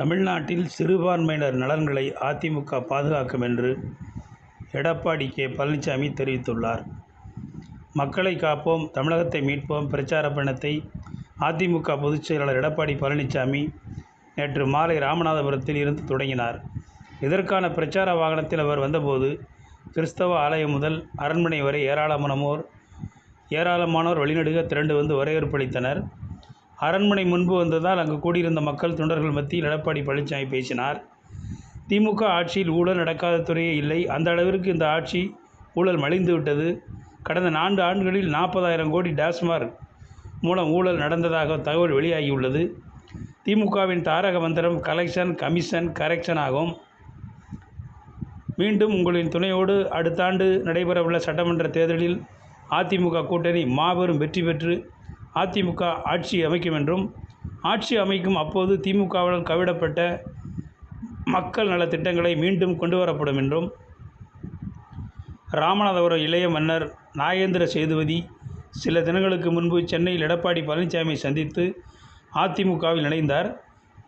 தமிழ்நாட்டில் சிறுபான்மையினர் நலன்களை அதிமுக பாதுகாக்கும் என்று எடப்பாடி கே. பழனிசாமி தெரிவித்துள்ளார். மக்களை காப்போம் தமிழகத்தை மீட்போம் பிரச்சார பயணத்தை அதிமுக பொதுச் செயலாளர் எடப்பாடி பழனிசாமி நேற்று மாலை ராமநாதபுரத்தில் இருந்து தொடங்கினார். இதற்கான பிரச்சார வாகனத்தில் அவர் வந்தபோது கிறிஸ்தவ ஆலயம் முதல் அரண்மனை வரை ஏராளமானோர் ஏராளமானோர் வழிநடுக திரண்டு வந்து வரவேற்பளித்தனர் அரண்மனை முன்பு வந்ததால் அங்கு கூடியிருந்த மக்கள் தொண்டர்கள் மத்தியில் எடப்பாடி பழனிசாமி பேசினார். திமுக ஆட்சியில் ஊழல் நடக்காத துறையே இல்லை. அந்த அளவிற்கு இந்த ஆட்சி ஊழல் மலிந்து விட்டது. கடந்த நான்கு ஆண்டுகளில் நாற்பதாயிரம் கோடி டாஸ்மார்க் மூலம் ஊழல் நடந்ததாக தகவல் வெளியாகியுள்ளது. திமுகவின் தாரக மந்திரம் கலெக்ஷன் கமிஷன் கரெக்ஷன் ஆகும். மீண்டும் உங்களின் துணையோடு அடுத்த ஆண்டு நடைபெறவுள்ள சட்டமன்ற தேர்தலில் அதிமுக கூட்டணி மாபெரும் வெற்றி பெற்று அதிமுக ஆட்சி அமைக்கும் என்றும் ஆட்சி அமைக்கும் அப்போது திமுகவால் கவிடப்பட்ட மக்கள் நலத் திட்டங்களை மீண்டும் கொண்டு வரப்படும் என்றும் ராமநாதபுரம் இளைய மன்னர் நாகேந்திர சேதுபதி சில தினங்களுக்கு முன்பு சென்னையில் எடப்பாடி பழனிசாமியை சந்தித்து அதிமுகவில் இணைந்தார்.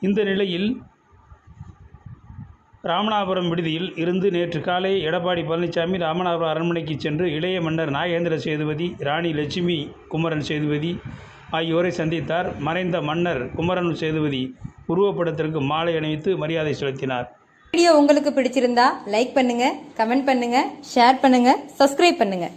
இந்த நிலையில் ராமநாதபுரம் விடுதியில் இருந்து நேற்று காலை எடப்பாடி பழனிசாமி ராமநாதபுரம் அரண்மனைக்கு சென்று இளைய மன்னர் நாகேந்திர சேதுபதி ராணி லட்சுமி குமரன் சேதுபதி ஆகியோரை சந்தித்தார். மறைந்த மன்னர் குமரன் சேதுபதி உருவப்படத்திற்கு மாலை அணிவித்து மரியாதை செலுத்தினார். வீடியோ உங்களுக்கு பிடிச்சிருந்தா லைக் பண்ணுங்க கமெண்ட் பண்ணுங்க ஷேர் பண்ணுங்க சப்ஸ்கிரைப் பண்ணுங்க.